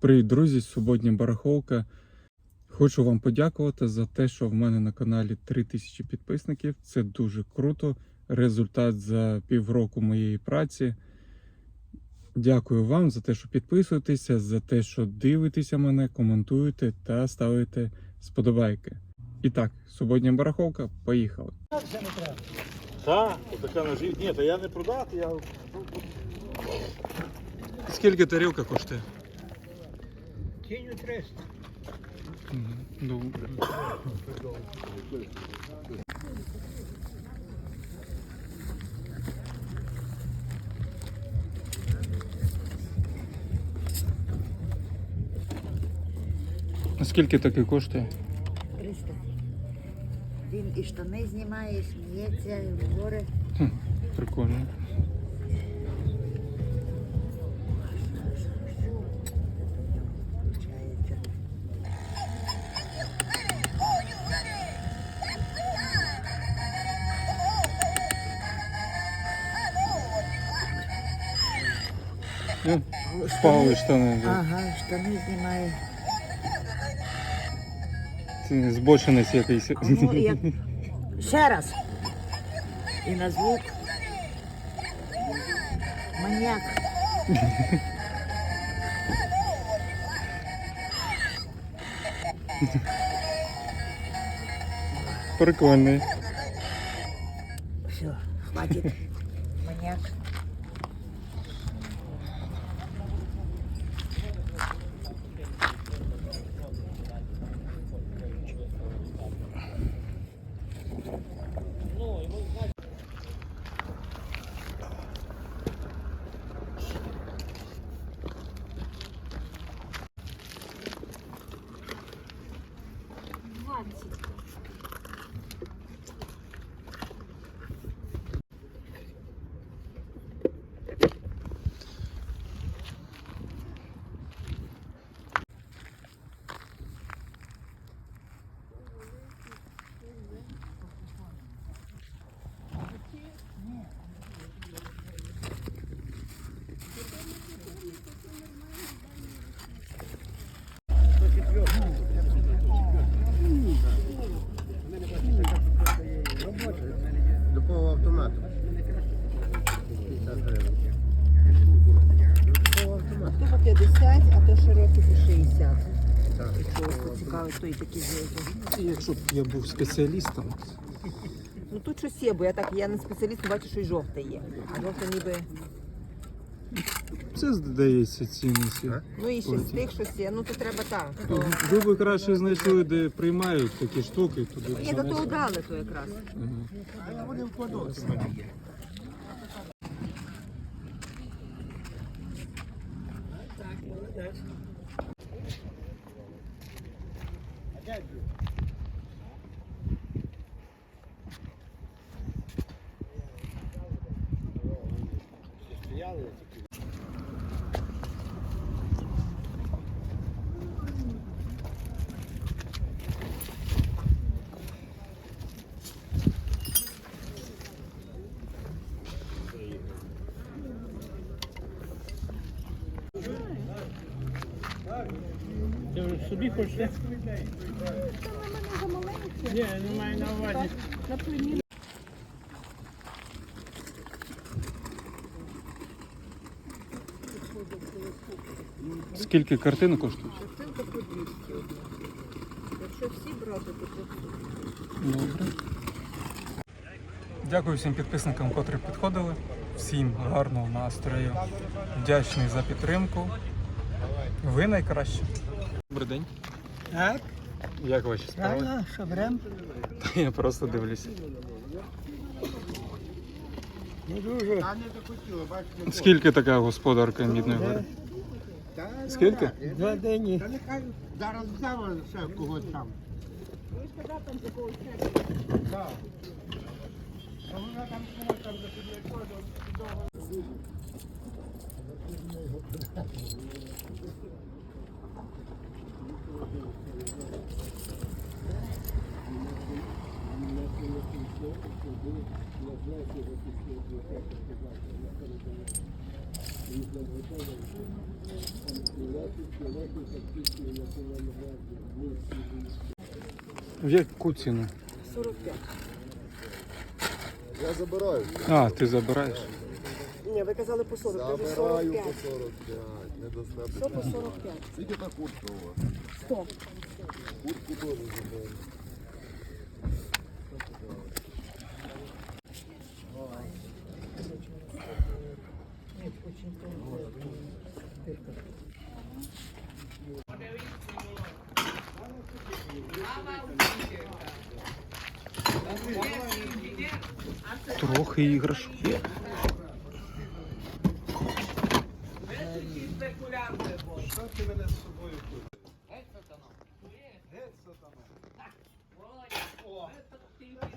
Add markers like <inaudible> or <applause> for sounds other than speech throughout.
Привіт, друзі! Сьогодні барахолка. Хочу вам подякувати за те, що в мене на каналі 3000 підписників. Це дуже круто. Результат за півроку моєї праці. Дякую вам за те, що підписуєтеся, за те, що дивитеся мене, коментуєте та ставите сподобайки. І так, сьогодні барахолка. Поїхали. Так, така ножі. Ні, то я не продати, я Скільки тарілка коштує? Тіню 300. Добре. Скільки таке коштує? 300. Він і штани знімає, і сміється, і говорить. Хм, прикольно. Ну, Спали штани. да. Ага, штани знімає. Це збочинець якийсь. А ну, як... <laughs> Ще раз. І на звук. Маньяк. Прикольний. Все, хватит. Маньяк. Спасибо. Просто цікаво, то і такі жовті. Якщо б я був спеціалістом, Ну тут щось є, бо я так, я не спеціаліст, бачу, що і жовте є. А жовте ніби. це здається цінності. А? Ну і ще з тих щось є. Ну то треба так. То... Ви б краще знайшли, де приймають такі штуки, туди. Ні, то то занесли. удали то якраз. Ага. Вони вкладаються в мене є. Вже собі хочете? Ні, не маю на увазі. Скільки картини коштують? Картинка по 200. Якщо всі брати, то по Добре. Дякую всім підписникам, котрі підходили. Всім гарного настрою. Вдячний за підтримку. Ви найкращі. Добрий день. Так, Як ваші справи? правильно, що берем? Я просто дивлюся. Не дуже. Скільки така господарка мідної гори? Скільки? Два дені. Та нехай зараз взяла ще когось там. Так. А вона там когось там за Thank you. В яку ціну? 45. Я забираю. А, ти забираєш. Ні, ви казали по 40, кажу Забираю 45. по 45. Не достатньо. Що по 45? Скільки та куртка у вас? 100. Куртку теж забираю. Трохи іграшок є.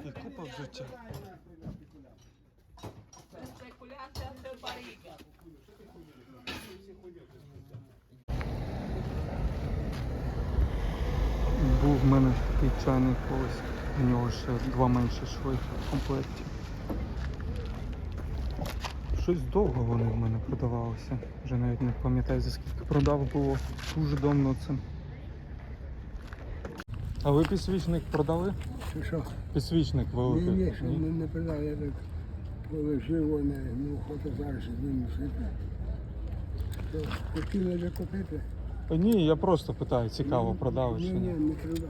І купа взуття. Був в мене такий чайний колись. У нього ще два менші шви в комплекті. Щось довго вони в мене продавалися. Вже навіть не пам'ятаю за скільки продав було. Дуже давно це. А ви підсвічник продали? Що, що? Підсвічник великий. Ні, ні, що не, не продав, я так положив вони, ну хочу зараз одним носити. Хотіли вже купити? Та Ні, я просто питаю, цікаво, продали Ні, чи ні, ні. не продав.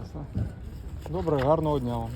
Ясно. Добре, гарного дня вам.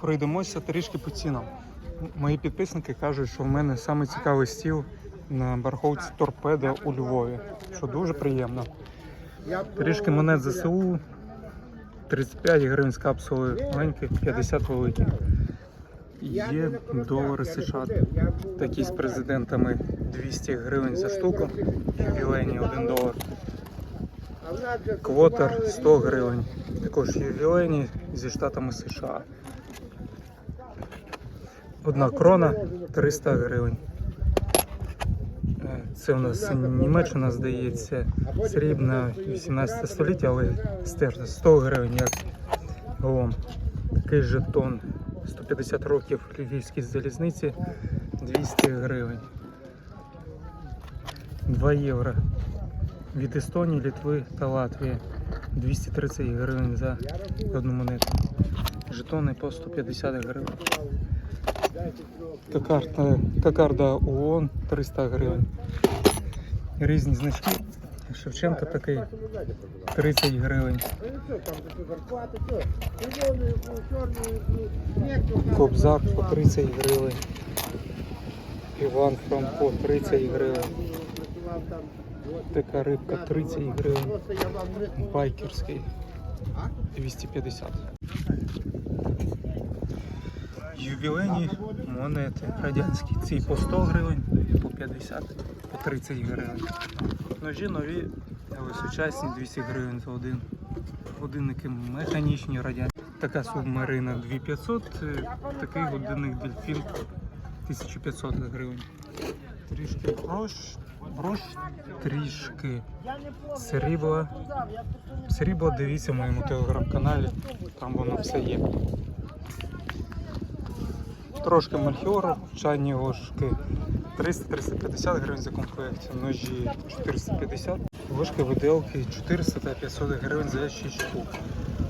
Пройдемося трішки по цінам. Мої підписники кажуть, що в мене саме цікавий стіл на барахолці торпеда у Львові, що дуже приємно. Трішки монет ЗСУ, 35 гривень з капсули маленькі, 50 великі. Є долари США, такі з президентами 200 гривень за штуку, ювілейні 1 долар. Квотер 100 гривень. Також ювілейні зі штатами США. Одна крона 300 гривень. Це у нас Німеччина, здається, срібна 18 століття, але стерта 100 гривень, як вон. Такий жетон 150 років львівській залізниці 200 гривень. 2 євро від Естонії, Літви та Латвії. 230 гривень за одну монету. Жетони по 150 гривень. Кокарда, кокарда ООН 300 гривень. Різні значки. Шевченко такий 30 гривень. Кобзар по 30 гривень. Іван Франко 30 гривень. Така рибка 30 гривень. Байкерський 250. Ювілейні монети радянські. Ці по 100 гривень, по 50, по 30 гривень. Ножі нові, але сучасні 200 гривень за один. Годинники механічні радянські. Така субмарина 2500, е, такий годинник дельфін 1500 гривень. Трішки брош, брош трішки срібла. Срібло дивіться в моєму телеграм-каналі, там воно все є. Трошки мальхіору, чайні ложки 300-350 гривень за комплект, ножі 450, ложки виделки 400 та 500 гривень за 6 штук.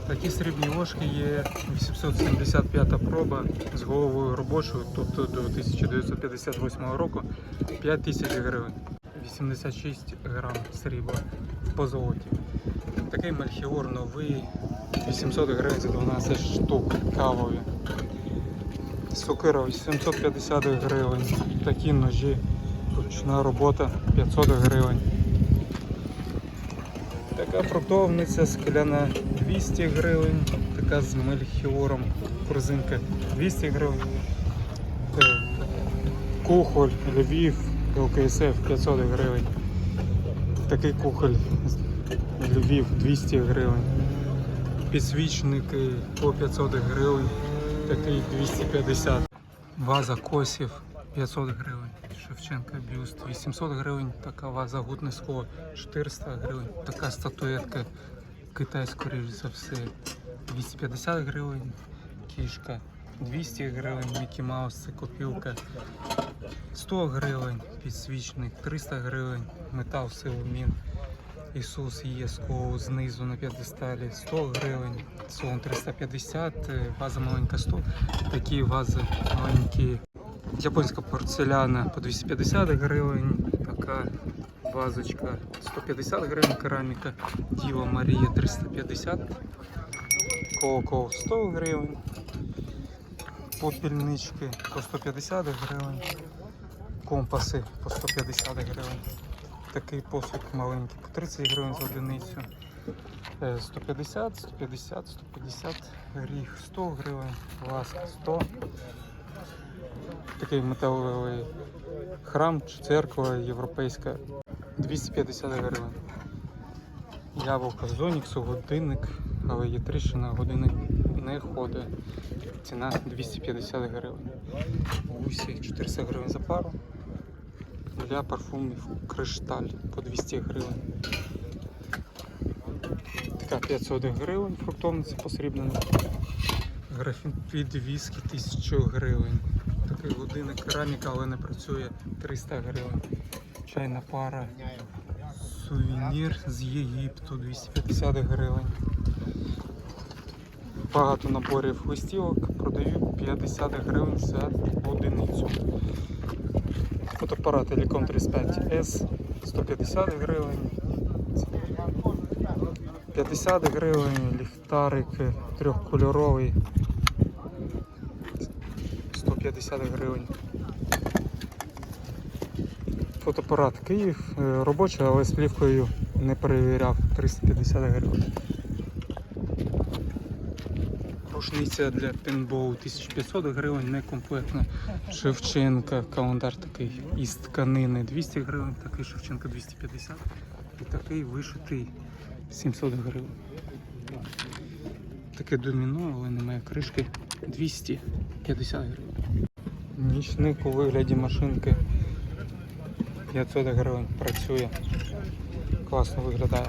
Такі срібні ложки є 875 проба з головою робочою, тобто до 1958 року 5000 гривень, 86 грам срібла по золоті. Такий мальхіор новий 800 гривень за 12 штук кавові. Сокира 850 гривень. Такі ножі. Ручна робота 500 гривень. Така фруктовниця скляна 200 гривень. Така з мельхіором корзинка 200 гривень. Е, Кухоль, Львів, ЛКСФ 500 гривень. Такий кухоль Львів 200 гривень. Підсвічники по 500 гривень, такий 250. Ваза косів 500 гривень. Шевченка бюст 800 гривень, така ваза Гутницького 400 гривень. Така статуетка Китай, скоріш за все, 250 гривень. Кішка 200 гривень, Мікі Маус, це копілка. 100 гривень, підсвічник, 300 гривень, метал силумін. Ісус ЄСКО знизу на п'єдесталі. 100 гривень, сон 350, е, ваза маленька 100, такі вази маленькі. Японська порцеляна по 250 гривень, така вазочка 150 гривень, кераміка, Діва Марія 350, Коко 100 гривень, попільнички по 150 гривень, компаси по 150 гривень. Такий посуд маленький по 30 гривень за одиницю. Е, 150, 150, 150, гріх 100 гривень, ласка 100. Такий металевий храм чи церква європейська 250 гривень. Яблука з Оніксу, годинник, але є тріщина, годинник не ходить. Ціна 250 гривень. Гусі 400 гривень за пару. Для парфумів кришталь по 200 гривень. Така 500 гривень фруктовниця посрібнена. Графін під віскі 1000 гривень. Такий годинник кераміка, але не працює 300 гривень. Чайна пара. Сувенір з Єгипту 250 гривень. Багато наборів листівок продаю 50 гривень за одиницю. Фотоапарат Helicom 35S 150 гривень. 50 гривень, ліхтарик трьохкольоровий 150 гривень. Фотоапарат Київ, е, робочий, але з плівкою не перевіряв 350 гривень. Рушниця для пінболу 1500 гривень, некомплектна. Шевченка, календар такий із тканини 200 гривень, такий Шевченка 250 і такий вишитий 700 гривень. Таке доміно, але немає кришки 250 гривень. Нічник у вигляді машинки 500 гривень працює. Класно виглядає.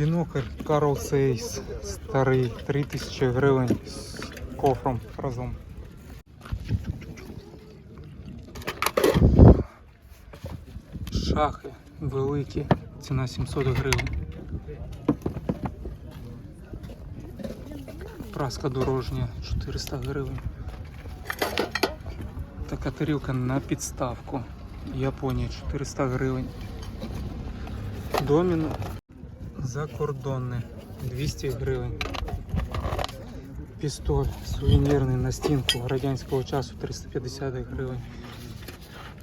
Бінокль Carl Zeiss старий 3000 гривень з кофром разом. Шахи великі, ціна 700 гривень. Праска дорожня 400 гривень. Така тарілка на підставку. Японія 400 гривень. Доміно закордонне 200 гривень. Пістоль сувенірний на стінку радянського часу 350 гривень.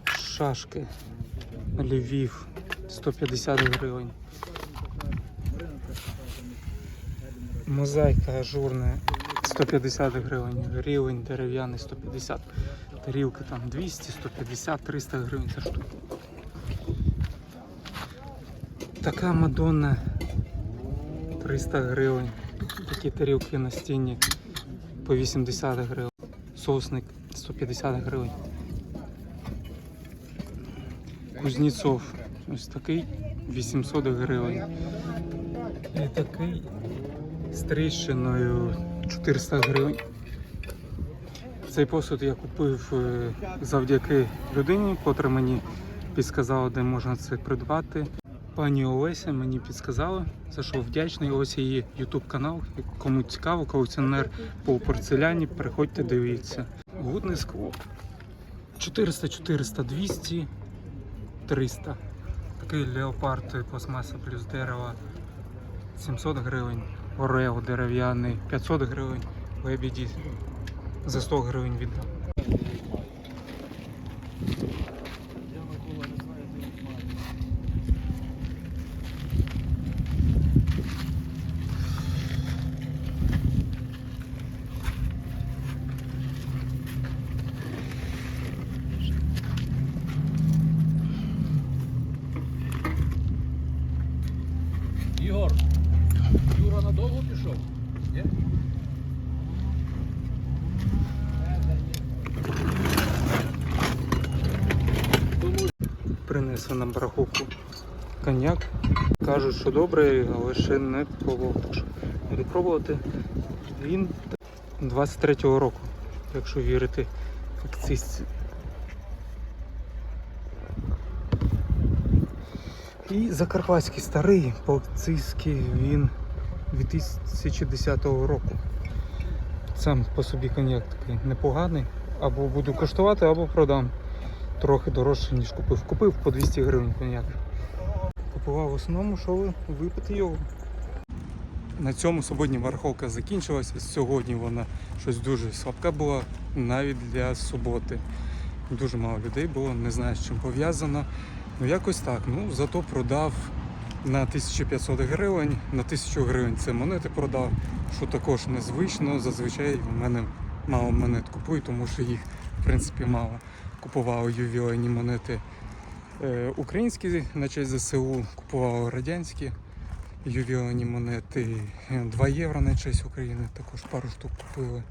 Шашки Львів 150 гривень. Мозаїка ажурна 150 гривень. Рівень дерев'яний 150. Тарілки там 200, 150, 300 гривень за штуку. Така Мадонна 300 гривень. Такі тарілки на стіні по 80 гривень. Сосник 150 гривень. Кузнєцов ось такий 800 гривень. І такий з тріщиною 400 гривень. Цей посуд я купив е, завдяки людині, котра мені підсказала, де можна це придбати. Пані Олеся мені підсказала, за що вдячний. Ось її YouTube канал. Кому цікаво, колекціонер по порцеляні, приходьте, дивіться. Гудне скло. 400, 400, 200, 300. Такий леопард пластмаса плюс дерево 700 гривень. Орео дерев'яний 500 гривень. Лебіді за 100 гривень віддав. Ігор, Юра надовго пішов? Ні? Принесли нам бараховку коньяк. Кажуть, що добрий, але ще не пробував. Що буду пробувати. Він 23-го року, якщо вірити акцизці. І Закарпатський старий по-акцизьки він 2010 року. Сам по собі коньяк такий непоганий. Або буду коштувати, або продам трохи дорожче, ніж купив. Купив по 200 гривень коньяк. Купував в основному, щоб випити його. На цьому суботня барахолка закінчилася. Сьогодні вона щось дуже слабка була, навіть для суботи. Дуже мало людей було, не знаю з чим пов'язано. Ну якось так. Ну зато продав на 1500 гривень, на 1000 гривень це монети продав, що також незвично. Зазвичай в мене мало монет купують, тому що їх в принципі мало. Купував ювілейні монети е, українські на честь ЗСУ, купував радянські ювілейні монети 2 євро на честь України, також пару штук купили.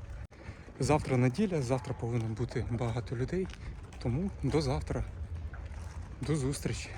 Завтра неділя, завтра повинно бути багато людей, тому до завтра. До зустрічі.